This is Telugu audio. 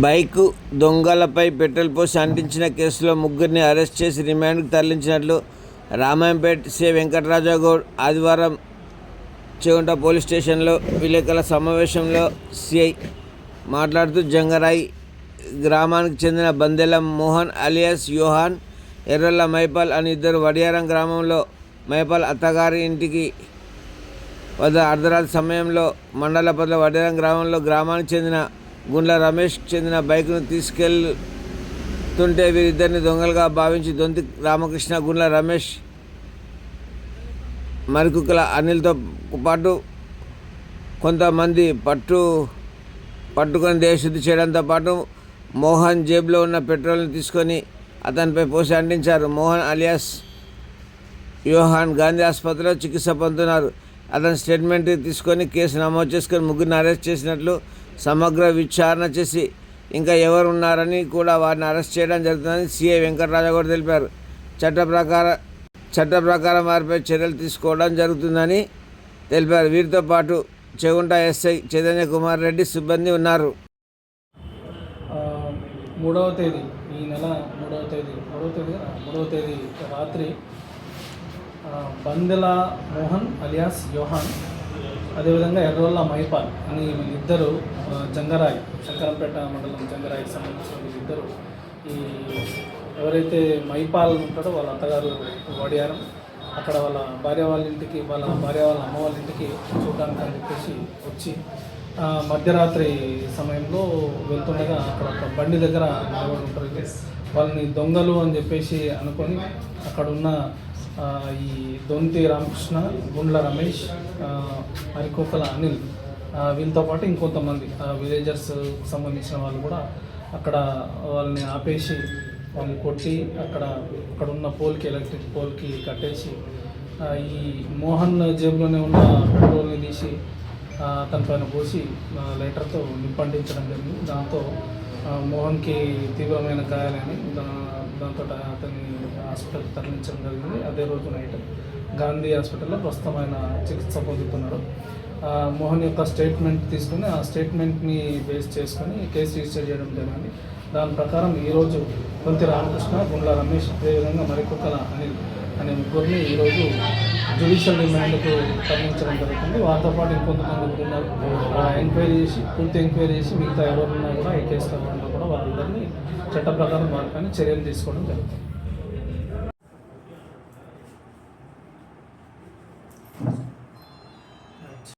బైకు దొంగలపై పెట్రోల్ పోసి అంటించిన కేసులో ముగ్గురిని అరెస్ట్ చేసి రిమాండ్కు తరలించినట్లు రామాయంపేట వెంకటరాజా గౌడ్ ఆదివారం చేగుంట పోలీస్ స్టేషన్లో విలేకరుల సమావేశంలో సిఐ మాట్లాడుతూ జంగరాయి గ్రామానికి చెందిన బందెల మోహన్ అలియాస్ యోహాన్ ఎర్రల్ల మైపాల్ అని ఇద్దరు వడియారం గ్రామంలో మైపాల్ అత్తగారి ఇంటికి వద్ద అర్ధరాత్రి సమయంలో మండల పదల వడియారం గ్రామంలో గ్రామానికి చెందిన గుండ్ల రమేష్ చెందిన బైక్ను తీసుకెళ్తుంటే వీరిద్దరిని దొంగలుగా భావించి దొంతి రామకృష్ణ గుండ్ల రమేష్ మరికుక్కల అనిల్తో పాటు కొంతమంది పట్టు పట్టుకొని దేశశుద్ధి చేయడంతో పాటు మోహన్ జేబులో ఉన్న పెట్రోల్ని తీసుకొని అతనిపై పోసి అంటించారు. మోహన్ అలియాస్ యోహాన్ గాంధీ ఆసుపత్రిలో చికిత్స పొందుతున్నారు. అతని స్టేట్మెంట్ తీసుకొని కేసు నమోదు చేసుకొని ముగ్గురిని అరెస్ట్ చేసినట్లు సమగ్ర విచారణ చేసి ఇంకా ఎవరు ఉన్నారని కూడా వారిని అరెస్ట్ చేయడం జరుగుతుందని సిఐ వెంకటరాజా కూడా తెలిపారు. చట్ట ప్రకారం చట్ట ప్రకారం వారిపై చర్యలు తీసుకోవడం జరుగుతుందని తెలిపారు. వీరితో పాటు చెగుంట ఎస్ఐ చైతన్య కుమార్ రెడ్డి సిబ్బంది ఉన్నారు. మూడవ తేదీ ఈ నెల మూడవ తేదీ మూడవ తేదీ మూడవ తేదీ రాత్రి బందెల మోహన్ అలియాస్ యోహాన్ అదేవిధంగా ఎర్రోల్ల మైపాల్ అని వీళ్ళిద్దరు ఆ, జంగరాయ్ శంకరంపేట మండలం జంగరాయికి సంబంధించిన వీళ్ళిద్దరు ఈ ఎవరైతే మైపాల్ ఉంటాడో వాళ్ళ అత్తగారు వడియారం అక్కడ వాళ్ళ భార్య వాళ్ళ ఇంటికి వాళ్ళ భార్య వాళ్ళ అమ్మ వాళ్ళ ఇంటికి చూడడానికి అని చెప్పేసి వచ్చి మధ్యరాత్రి సమయంలో వెళ్తుండగా అక్కడ ఒక బండి దగ్గర నిలబడి ఉంటారు వాళ్ళని దొంగలు అని చెప్పేసి అనుకొని అక్కడ ఉన్న ఈ దొంతి రామకృష్ణ గుండ్ల రమేష్ అరికోకల అనిల్ వీళ్ళతో పాటు ఇంకొంతమంది విలేజర్స్ సంబంధించిన వాళ్ళు కూడా అక్కడ వాళ్ళని ఆపేసి వాళ్ళని కొట్టి అక్కడ అక్కడ ఉన్న పోల్కి ఎలక్ట్రిక్ పోల్కి కట్టేసి ఈ మోహన్ జేబులోనే ఉన్న పెట్రోల్ని తీసి తన పైన పోసి లైటర్తో నింపండించడం జరిగింది. దాంతో మోహన్కి తీవ్రమైన గాయాలని దాంతో అతన్ని హాస్పిటల్కి తరలించడం జరిగింది. అదే రోజు నైట్ గాంధీ హాస్పిటల్లో ప్రస్తుతం ఆయన చికిత్స పొందుతున్నాడు. ఆ, మోహన్ యొక్క స్టేట్మెంట్ తీసుకుని ఆ స్టేట్మెంట్ని బేస్ చేసుకొని కేసు రిజిస్టర్ చేయడం జరిగింది. దాని ప్రకారం ఈరోజు కొంతి రామకృష్ణ గుండ్ల రమేష్ అదేవిధంగా మరికొకల అనిల్ అనే ముగ్గురిని ఈరోజు జ్యుడిషియల్ రిమాండ్కు తరలించడం జరుగుతుంది. వారితో పాటు ఇంకొంతమంది ఉన్నారు ఆ, ఎంక్వైరీ చేసి పూర్తి ఎంక్వైరీ చేసి మిగతా ఎవరున్నా కూడా ఈ కేసులో కూడా వారిద్దరిని చట్ట ప్రకారం వారిపైన చర్యలు తీసుకోవడం జరుగుతుంది.